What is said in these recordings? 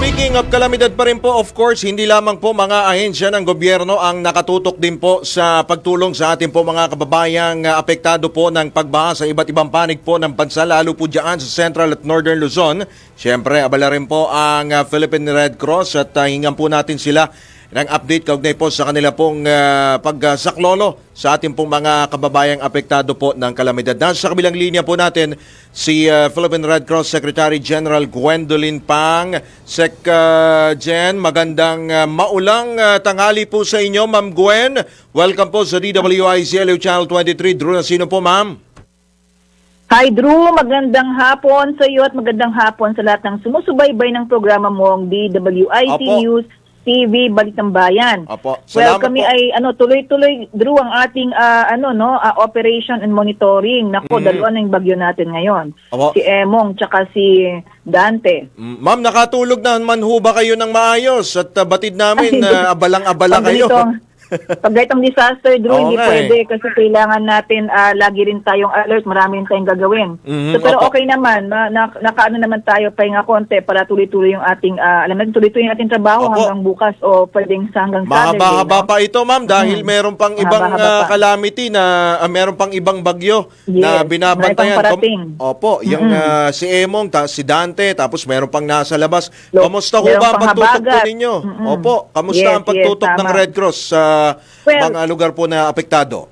Speaking of kalamidad pa rin po, of course, hindi lamang po mga ahensya ng gobyerno ang nakatutok din po sa pagtulong sa ating po mga kababayang ah, apektado po ng pagbaha sa iba't ibang panig po ng bansa, lalo po dyan sa Central at Northern Luzon. Siyempre, abala rin po ang ah, Philippine Red Cross at uh, hingan po natin sila ng update kaugnay po sa kanila pong uh, pagsaklolo sa ating pong mga kababayang apektado po ng kalamidad. Nasa kabilang linya po natin si uh, Philippine Red Cross Secretary General Gwendolyn Pang. Sec uh, Jen, magandang uh, maulang uh, tanghali po sa inyo, Ma'am Gwen. Welcome po sa DWICLU Channel 23. Drew Nasino po, Ma'am. Hi Drew, magandang hapon sa iyo at magandang hapon sa lahat ng sumusubaybay ng programa mong DWIT Opo. News TV Balitang Bayan. Opo. Well, kami po. ay ano tuloy-tuloy Drew ang ating ah, ano no ah, operation and monitoring. Nako, Mhm. dalawa na yung bagyo natin ngayon. Opo. Si Emong tsaka si Dante. Mm, Ma'am, nakatulog na man ho ba kayo ng maayos at uh, batid namin uh, abalang-abala kayo. Pag ganitong disaster, Drew, Oo hindi nga eh. pwede kasi kailangan natin ah, lagi rin tayong alert. Marami rin tayong gagawin. Mhm, so, pero opo. okay naman. Na, na, nakaano naman tayo pahinga konti para tuloy-tuloy yung ating, ah, alam natin, tuloy-tuloy yung ating trabaho Opo. hanggang bukas o pwedeng sa hanggang Saturday. Mahaba-haba no? pa ito, ma'am, dahil meron pang ibang Mahaba-haba ah, pa. calamity na ah, meron pang ibang bagyo na Yes, binabantayan. meron pang parating. Kom- Opo, yung ah, si Emong, ta- si Dante, tapos meron pang nasa labas. Lo- Kamusta ho meron ba ang pang pagtutok po habagat. ninyo? Mm-mm. Opo, kamusta Yes, ang pagtutok yes, ng tama. Red Cross sa Well- mga lugar po na apektado?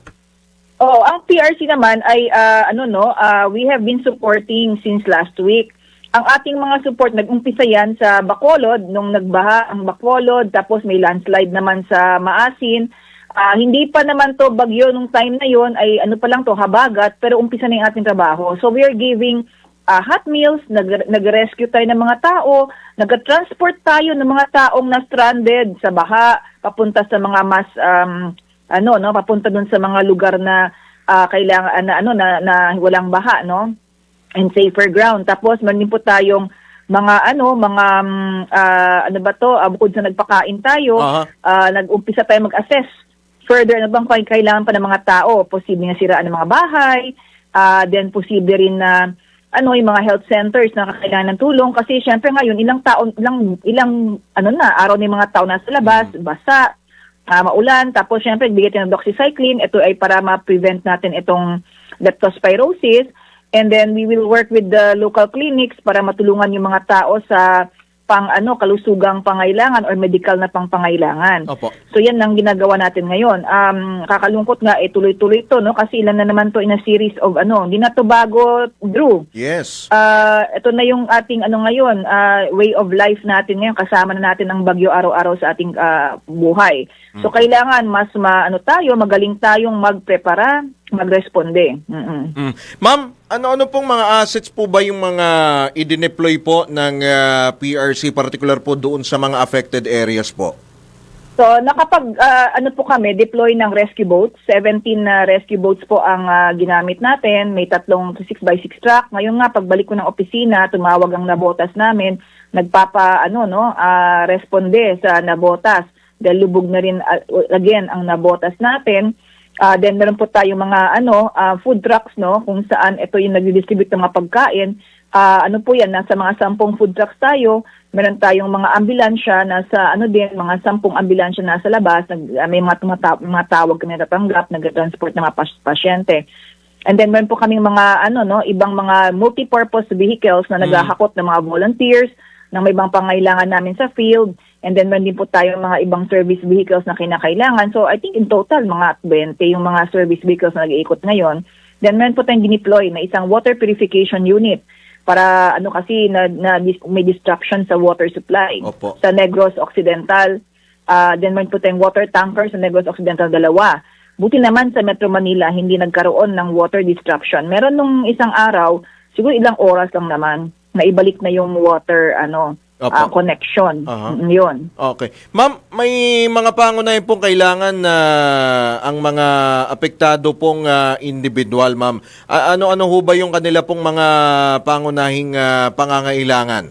Oo, ang PRC naman ay ah, ano no, ah, we have been supporting since last week. Ang ating mga support nag-umpisa yan sa Bacolod nung nagbaha ang Bacolod tapos may landslide naman sa Maasin. Ah, hindi pa naman to bagyo nung time na yon ay ano pa lang to habagat pero umpisa na yung ating trabaho. So we are giving ah, hot meals, nag- nag-rescue tayo ng mga tao, nag-transport tayo ng mga taong na stranded sa baha papunta sa mga mas um, ano no papunta dun sa mga lugar na ah, kailangan na ano na, na walang baha no and safer ground tapos po tayong mga ano mga mm, ah, ano ba to ah, bukod sa nagpakain tayo Aha. ah, nag-umpisa tayo mag-assess further ano bang kailangan pa ng mga tao posible nga siraan ng mga bahay ah, then posible rin na ano yung mga health centers na kailangan ng tulong kasi syempre ngayon ilang taon ilang ilang ano na araw na yung mga tao nasa labas basa ah, maulan. Tapos, syempre, bigyan tayo ng doxycycline. Ito ay para ma-prevent natin itong leptospirosis. And then, we will work with the local clinics para matulungan yung mga tao sa pang ano kalusugang pangailangan or medical na pangpangailangan. Opo. So yan ang ginagawa natin ngayon. Um kakalungkot nga eh tuloy-tuloy to no kasi ilan na naman to in a series of ano, hindi na to bago Drew. Yes. Ah, ito na yung ating ano ngayon, ah, way of life natin ngayon kasama na natin ang bagyo araw-araw sa ating ah, buhay. So kailangan mas maano tayo, magaling tayong magprepara, magresponde. Mm-mm. Mm. Ma'am, ano-ano pong mga assets po ba yung mga i-deploy po ng ah, PRC, particular po doon sa mga affected areas po? So nakapag ah, ano po kami deploy ng rescue boats, 17 na rescue boats po ang ah, ginamit natin, may tatlong 6x6 truck. Ngayon nga pagbalik ko ng opisina, tumawag ang nabotas namin, nagpapa ano no, ah, responde sa nabotas. Dahil lubog na rin ah, again ang nabotas natin. Ah, then meron po tayong mga ano ah, food trucks no kung saan ito yung nagdi-distribute ng mga pagkain. Ah, ano po yan nasa mga sampung food trucks tayo. Meron tayong mga ambulansya nasa ano din mga sampung ambulansya nasa labas. Nag, ah, may mga, tumata- mga tawag kami natatanggap, nag-transport ng mga pas- pasyente. And then meron po kaming mga ano no, ibang mga multi-purpose vehicles na naghahakot ng mga volunteers ng may ibang pangailangan namin sa field. And then meron din po tayong mga ibang service vehicles na kinakailangan. So I think in total mga 20 yung mga service vehicles na nag-iikot ngayon. Then meron po tayong dineploy na isang water purification unit para ano kasi na, na may disruption sa water supply Opo. sa Negros Occidental. Ah, then meron po tayong water tanker sa Negros Occidental dalawa. Buti naman sa Metro Manila hindi nagkaroon ng water disruption. Meron nung isang araw, siguro ilang oras lang naman na ibalik na yung water ano Opo. ah, connection. Aha. Yun. Okay. Ma'am, may mga pangunahin pong kailangan na ang mga apektado pong ah, individual, ma'am. A- ano-ano ho ba yung kanila pong mga pangunahing ah, pangangailangan?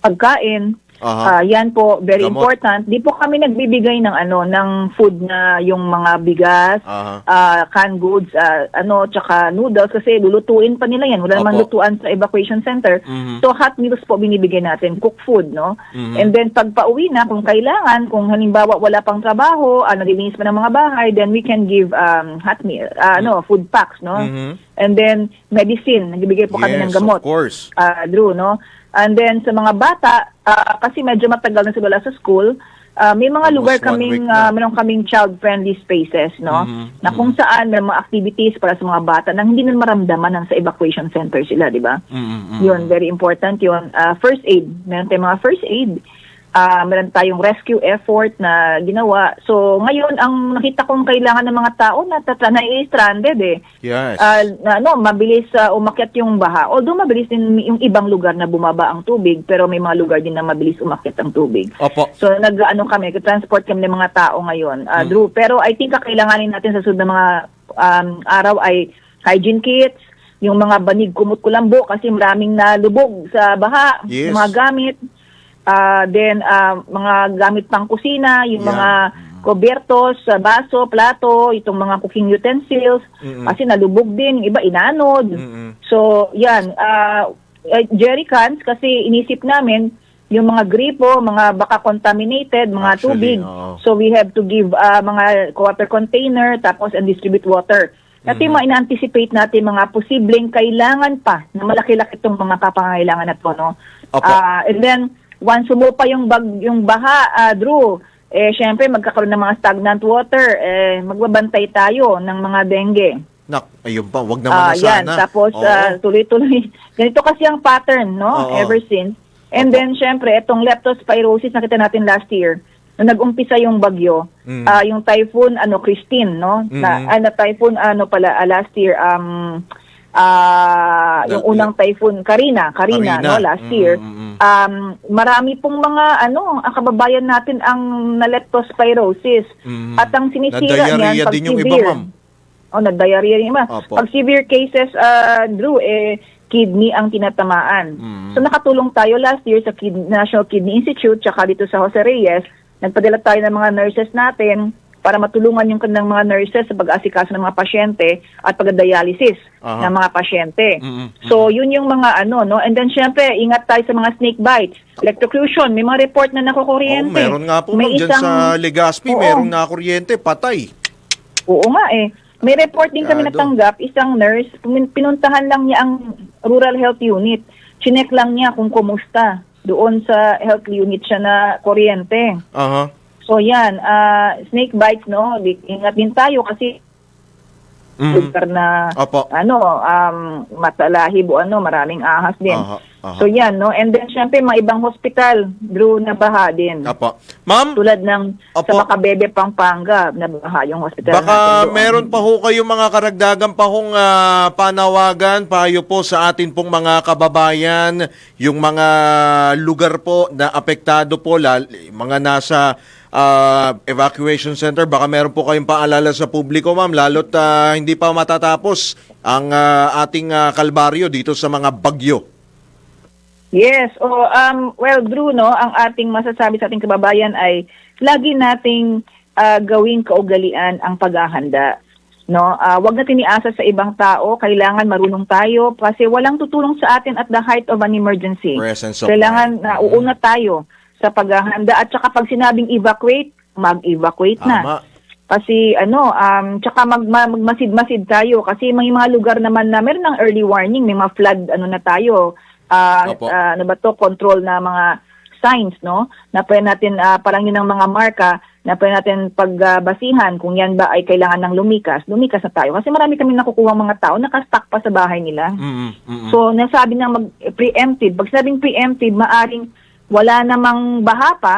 Pagkain, Ah, Aha. yan po very Gamot. important. Di po kami nagbibigay ng ano ng food na yung mga bigas, Aha. ah, canned goods, ah, ano tsaka noodles kasi lulutuin pa nila yan. Wala namang lutuan sa evacuation center. Mhm. So hot meals po binibigay natin, cook food, no? Mhm. And then pag pauwi na kung kailangan, kung halimbawa wala pang trabaho, ah, naglilinis pa ng mga bahay, then we can give um, hot meal, ah, ano, food packs, no? Mhm. And then medicine, nagbibigay po kami ng Yes, gamot of course. uh, Drew, no? And then sa mga bata, ah, kasi medyo matagal na sila sa school, ah, may mga Almost lugar kaming, ah, meron kaming child-friendly spaces, no? Mhm, Na kung saan may mga activities para sa mga bata na hindi na maramdaman ng sa evacuation center sila, di ba? Mhm, mhm. Yun, very important yun. Ah, first aid, meron tayong mga first aid. Ah, meron tayong rescue effort na ginawa. So, ngayon, ang nakita kong kailangan ng mga tao na tatra na stranded eh. Yes. Na, ano, mabilis ah, umakyat yung baha. Although mabilis din yung ibang lugar na bumaba ang tubig, pero may mga lugar din na mabilis umakyat ang tubig. Opo. So nag-ano kami, transport kami ng mga tao ngayon, Hmm. ah, Drew. Pero I think kakailanganin natin sa sunod na mga um, araw ay hygiene kits, yung mga banig kumot kulambo kasi maraming nalubog sa baha, Yes. mga gamit. Ah, then ah, mga gamit pang kusina, yung Yan. mga kubertos, sa baso, plato, itong mga cooking utensils, Mm-mm. kasi nalubog din, yung iba inanod. Mm-mm. So, yan, ah uh, jerry cans kasi inisip namin yung mga gripo, mga baka contaminated, mga Actually, tubig. oo. So we have to give ah, mga water container tapos and distribute water. At yung mga ina-anticipate natin mga posibleng kailangan pa na malaki-laki itong mga kapangailangan na to, no? Opo. Ah, and then, once sumupa yung, bag, yung baha, ah, Drew, eh, syempre, magkakaroon ng mga stagnant water, eh, magbabantay tayo ng mga dengue. Nak, ayun pa, wag naman Ah, na yan. sana. Tapos, ah, tuloy-tuloy. Ganito kasi ang pattern, no? Oo. Ever since. And then, syempre, itong leptospirosis nakita natin last year, nung nag-umpisa yung bagyo, Mm. ah, yung typhoon, ano, Christine, no? Na, Mm. ano, typhoon, ano pala, ah, last year, um, ah, yung unang typhoon, Karina, Karina, Karina. no, last Mm, year. mm, mm. Um, marami pong mga, ano, ang kababayan natin ang na leptospirosis. Mm. At ang sinisira niyan, pag din yung iba, severe, ma'am. Oh, nag-diarrhea rin iba. Opo. Pag severe cases, uh, Drew, eh, kidney ang tinatamaan. Mm. So nakatulong tayo last year sa Kid- National Kidney Institute tsaka dito sa Jose Reyes. Nagpadala tayo ng mga nurses natin para matulungan yung kanilang mga nurses sa pag-asikaso ng mga pasyente at pag-dialysis Aha. ng mga pasyente. Mm-mm. So, yun yung mga ano, no? And then, syempre, ingat tayo sa mga snake bites. Electrocution, may mga report na nakukuryente. meron nga po May ma'am, isang- sa Legazpi, Oo. meron na kuryente, patay. Oo nga eh. May report din kami natanggap, isang nurse, pin- pinuntahan lang niya ang rural health unit. Chinek lang niya kung kumusta. Doon sa health unit siya na kuryente. Aha. So yan, ah, snake bites, no? Ingat din tayo kasi Mm. lugar na Opo. ano, um, matalahib o ano, maraming ahas din. Aha, aha. So yan, no? And then syempre, mga ibang hospital, Drew, na baha din. Apo. Ma'am, Tulad ng Opo. sa Makabebe, Pampanga, na baha yung hospital Baka natin meron pa ho kayong mga karagdagan pa hong ah, panawagan, payo po sa atin pong mga kababayan, yung mga lugar po na apektado po, lal, mga nasa ah, evacuation center, baka meron po kayong paalala sa publiko, ma'am, lalo't ah, hindi pa matatapos ang ah, ating ah, kalbaryo dito sa mga bagyo. Yes. O, um, well, Drew, no, ang ating masasabi sa ating kababayan ay lagi nating ah, gawing kaugalian ang paghahanda. No, Ah, wag natin iasa sa ibang tao, kailangan marunong tayo kasi walang tutulong sa atin at the height of an emergency. Kailangan na uuna tayo sa paghahanda at saka pag sinabing evacuate, mag-evacuate na. Tama. Kasi ano, um, tsaka mag, ma- magmasid-masid tayo kasi may mga lugar naman na meron ng early warning, may mga flood ano na tayo, Opo. ah, ano ba to, control na mga signs, no? Na pwede natin, ah, parang yun ang mga marka na pwede natin pagbasihan kung yan ba ay kailangan ng lumikas, lumikas na tayo. Kasi marami kami nakukuha mga tao, nakastock pa sa bahay nila. Mm, mm, mm. So, nasabi na mag preemptive. Pag sabing preemptive, maaring wala namang baha pa,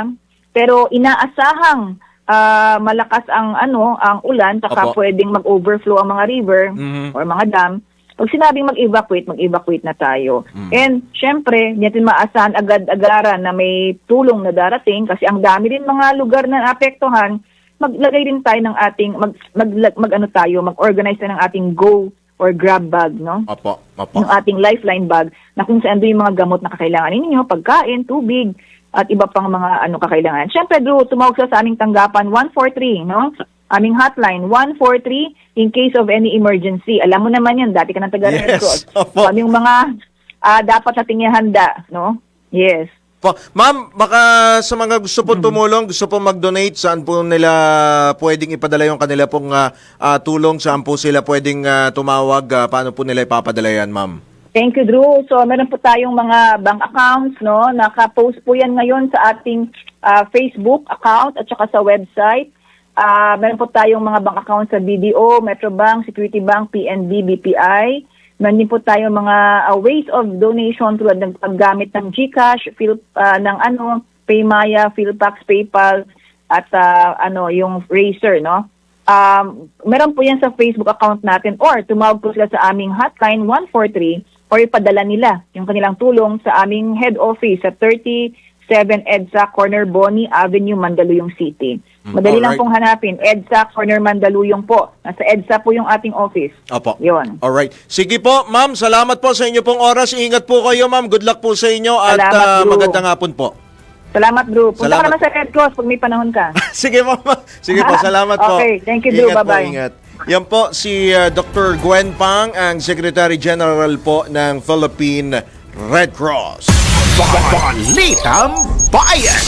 pero inaasahang ah, malakas ang ano, ang ulan, saka Opo. pwedeng mag-overflow ang mga river Mhm. or mga dam. Pag sinabing mag-evacuate, mag-evacuate na tayo. Mm. And syempre, hindi natin maasahan agad-agaran na may tulong na darating kasi ang dami din mga lugar na apektuhan. Maglagay din tayo ng ating mag, mag, mag ano tayo, mag-organize tayo ng ating go or grab bag, no? Apo, apo. yung ating lifeline bag na kung saan doon yung mga gamot na kakailangan ninyo, pagkain, tubig, at iba pang mga ano kakailangan. Siyempre, Drew, tumawag sa aming tanggapan 143, no? Aming hotline 143 in case of any emergency. Alam mo naman yan, dati ka ng taga Red Yes, Cross. opo. So, yung mga ah, dapat nating ihanda, no? Yes. Po. Ma'am, baka sa mga gusto po tumulong, gusto po mag-donate, saan po nila pwedeng ipadala yung kanila pong ah, ah, tulong, saan po sila pwedeng ah, tumawag, ah, paano po nila ipapadala yan, ma'am? Thank you, Drew. So, meron po tayong mga bank accounts, no? Naka-post po yan ngayon sa ating ah, Facebook account at saka sa website. Ah, meron po tayong mga bank accounts sa BDO, Metrobank, Security Bank, PNB, BPI. Din po tayong mga ah, ways of donation tulad ng paggamit ng GCash, Phil, ah, ng ano, Paymaya, Philpax, PayPal, at ah, ano, yung Razer, no? Um, meron po yan sa Facebook account natin or tumawag po sila sa aming hotline 143 or ipadala nila yung kanilang tulong sa aming head office sa 37 EDSA Corner Boni Avenue, Mandaluyong City. Mm, Madali lang alright. pong hanapin. EDSA Corner Mandaluyong po. Nasa EDSA po yung ating office. Opo. Yun. Alright. Sige po, ma'am, salamat po sa inyo pong oras. Ingat po kayo, ma'am. Good luck po sa inyo at Salamat, ah, Drew. magandang hapon po. Salamat, Drew. Punta Salamat. ka naman sa Red Cross pag may panahon ka. Sige po, ma'am. Sige po, salamat po. Okay, thank you, Drew. Ingat po, Bye-bye. ingat. Yan po si ah, Dr. Gwen Pang, ang Secretary General po ng Philippine Red Cross. Balitang Bayan!